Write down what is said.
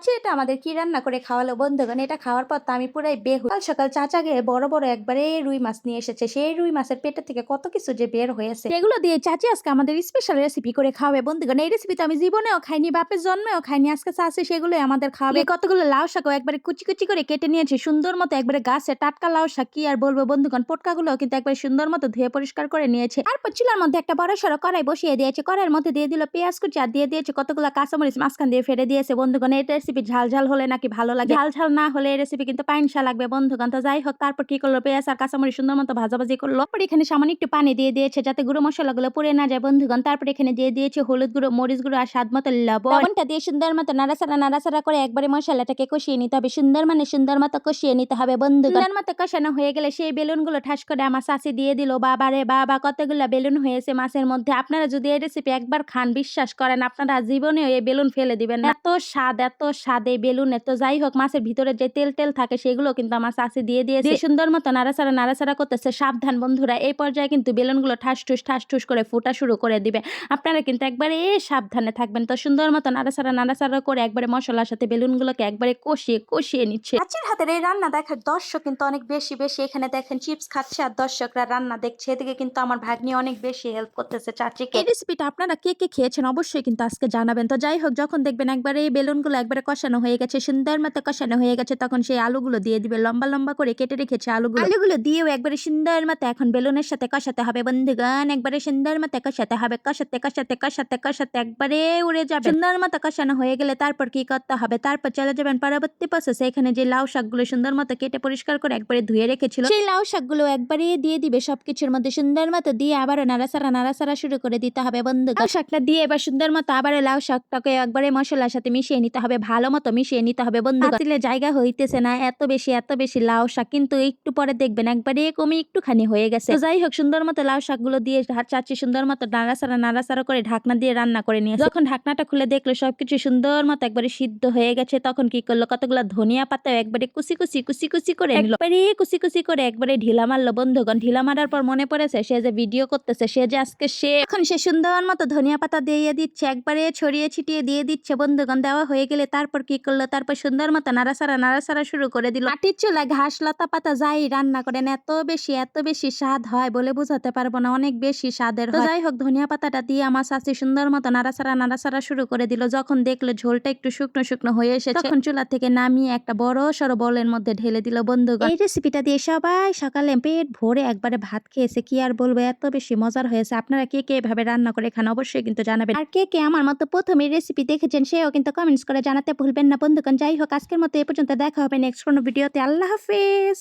চাচি এটা আমাদের কি রান্না করে খাওয়ালো বন্ধুগণ? এটা খাওয়ার পর তো আমি পুরাই বেহু সকাল সকাল চাচা গিয়ে বড় বড় একবারে রুই মাছ নিয়ে এসেছে। সেই রুই মাছের পেটের থেকে কত কিছু যে বের হয়েছে। এগুলো দিয়ে চাচি আজকে আমাদের স্পেশাল রেসিপি করে খাওয়াবে বন্ধুগণ। এই রেসিপি তো আমি জীবনেও খাইনি, বাপের জন্মেও খাইনি। আজকে চাচি সেগুলো আমাদের খাওয়াবে। কতগুলো লাউ শাকও একবারে কুচি কুচি করে কেটে নিয়েছি। সুন্দর মতো একবারে গাছে টাটকা লাউ শাক কি আর বলব বন্ধুগণ? পটকাগুলো কিন্তু একবারে সুন্দর মতো ধুয়ে পরিষ্কার করে নিয়েছে। তারপর চুলার মধ্যে একটা বড় সড়ো কড়াই বসিয়ে দিয়েছে। কড়াইয়ের মধ্যে দিয়ে দিল পেঁয়াজ কুচি আর দিয়ে দিয়েছে কতগুলো কাঁচামরিচ মাঝখান দিয়ে ফেলে দিয়েছে বন্ধুগণ। এই রেসিপি ঝাল ঝাল হলে নাকি ভালো লাগে? ঝাল ঝাল না হলে এই রেসিপি কিন্তু পাইনসা লাগবে বন্ধুগণ তো যাই হোক তারপর কি করল? পেঁয়াজ আর কাঁচামরিচ সুন্দর মতো ভাজাভাজি করল। তারপর এখানে সামান্য একটু পানি দিয়ে দিয়েছে যাতে গুঁড়ো মশলাগুলো পুড়ে না যায় বন্ধুগণ তারপর এখানে দিয়ে দিয়েছে হলুদ গুঁড়ো মরিচ গুঁড়ো আর স্বাদ মতো লবণ। লবণটা দিয়ে সুন্দর মতো নাড়াচাড়া নাড়াচাড়া করে একবারে মশলাটাকে কষিয়ে নিতে হবে। সুন্দর মানে সুন্দর মতো কষিয়ে নিতে হবে বন্ধুগণ সুন্দর মতো কষানো হয়ে গেলে সেই বেলুনগুলো ঠাস করে আমার শাশি দিয়ে দিল বাবারে বাবা কতগুলো বেলুন হয়েছে মাছের মধ্যে? আপনারা যদি এই রেসিপি একবার খান বিশ্বাস করেন আপনারা জীবনে এই বেলুন ফেলে দিবেন এত স্বাদ এত স্বাদ বেলুন এত যাই হোক মাছের ভিতরে যে তেল তেল থাকে সেগুলো কিন্তু আমার শাশি দিয়ে দিয়েছে। সুন্দর মতো নাড়াচাড়া নাড়াচাড়া করতেছে। সাবধান বন্ধুরা এই পর্যায়ে কিন্তু বেলুনগুলো ঠাস ঠুস ঠাস ঠুস করে ফোটা শুরু করে দিবে। আপনারা কিন্তু একবারে সাবধানে থাকবেন। তো সুন্দর মতো নাড়াচাড়া নাড়াচাড়া করে একবারে মশলার সাথে বেলুনগুলোকে একবারে কষিয়ে কষিয়ে নিচ্ছে। চাচির হাতের এই রান্না দেখার দর্শক কিন্তু অনেক বেশি বেশি এখানে দেখেন চিপস খাচ্ছে আর দর্শকরা রান্না দেখছে। এদিকে কিন্তু আমার ভাগ্নি অনেক বেশি হেল্প করতেছে চাচিকে। এই রেসিপিটা আপনারা কে কে খেয়েছেন অবশ্যই কিন্তু আজকে জানাবেন। তো যাই হোক যখন দেখবেন একবারে এই বেলুনগুলো একবারে কষানো হয়ে গেছে, সুন্দর মতো কষানো হয়ে গেছে, তখন সেই আলুগুলো দিয়ে দিবে, লম্বা লম্বা করে কেটে রেখেছে আলুগুলো। আলুগুলো দিয়েও একবারে সুন্দর মতো এখন বেলুনের সাথে কষাতে হবে, বন্ধুগণ, একবারে সুন্দর মতো কষাতে হবে, কষাতে কষাতে কষাতে কষাতে একবারে উড়ে যাবে। সুন্দর মতো কষানো হয়ে গেলে তারপর কি করতে হবে? তারপর চলে যাবেন পরবর্তী প্রসেসে এখানে যে লাউ শাকগুলো সুন্দর মতো কেটে পরিষ্কার করে একবারে ধুয়ে রেখেছিল, সেই লাউ শাকগুলো একবারে দিয়ে দিবে, সবকিছুর মধ্যে সুন্দর মতো দিয়ে আবারও নাড়াচাড়া নাড়াচাড়া শুরু করে দিতে হবে বন্ধু শাকটা দিয়ে এবার সুন্দর মতো আবার লাউ শাকটাকে একবারে মশলার সাথে মিশিয়ে নিতে হবে, ভালো মতো মিশিয়ে নিতে হবে। বন্ধু পাতিলে জায়গা হইতেছে না, এত বেশি এত বেশি লাউ শাক, কিন্তু একটু পরে দেখবেন একবারে কমে একটুখানি হয়ে গেছে। যাই হোক, সুন্দর মতো লাউ শাকগুলো দিয়ে চাচ্ছি, সুন্দর মতো নাড়াচাড়া নাড়াচাড়া করে ঢাকনা দিয়ে রান্না করে নিয়ে যখন ঢাকনাটা খুলে দেখল সবকিছু সুন্দর মতো একবারে সিদ্ধ হয়ে গেছে, তখন কি করল? কতগুলো ধনিয়া পাতা একবারে কুচি কুচি কুচি কুচি করে একবারে কুচি কুচি করে একবারে ঢিলা মারলো। বন্ধুগণ, ঢিলা মারার পর মনে পড়েছে সে যে ভিডিও করতেছে, সে যে আজকে সে এখন সে সুন্দর মতো ধনিয়া পাতা দিয়ে দিচ্ছে, একবারে ছড়িয়ে ছিটিয়ে দিয়ে দিচ্ছে। বন্ধুগণ, দেওয়া হয়ে গেলে তারপর কি করল? তারপর সুন্দর মতো নাড়াচাড়া নাড়াচাড়া শুরু করে দিল। মাটির চুলা ঘাস লতা পাতা যাই রান্না করেন এত বেশি এত বেশি স্বাদ হয় বলে বোঝাতে পারব না অনেক বেশি স্বাদের তো যাই হোক ধনিয়া পাতাটা দিয়ে আমার শাশি সুন্দর মতো নাড়াচাড়া নাড়াচাড়া শুরু করে দিল। যখন দেখল ঝোলটা একটু শুকনো শুকনো হয়ে এসেছে তখন চুলা থেকে নামিয়ে একটা বড় সড়ো বলের মধ্যে ঢেলে দিল বন্ধুগণ। এই রেসিপিটা দিয়ে সবাই সকালে পেট ভরে একবারে ভাত খেয়েছে কি আর বলব এত বেশি মজার হয়েছে। আপনারা কে কে এভাবে রান্না করে খান অবশ্যই কিন্তু জানাবেন। আর কে কে আমার মতো প্রথমে রেসিপি দেখেছেন সেও কিন্তু কমেন্টস করে ভুলবেন না বন্ধুগণ। যাই হোক, আজকের মতো এ পর্যন্ত দেখা হবে নেক্সট কোনো ভিডিওতে। আল্লাহ হাফেজ।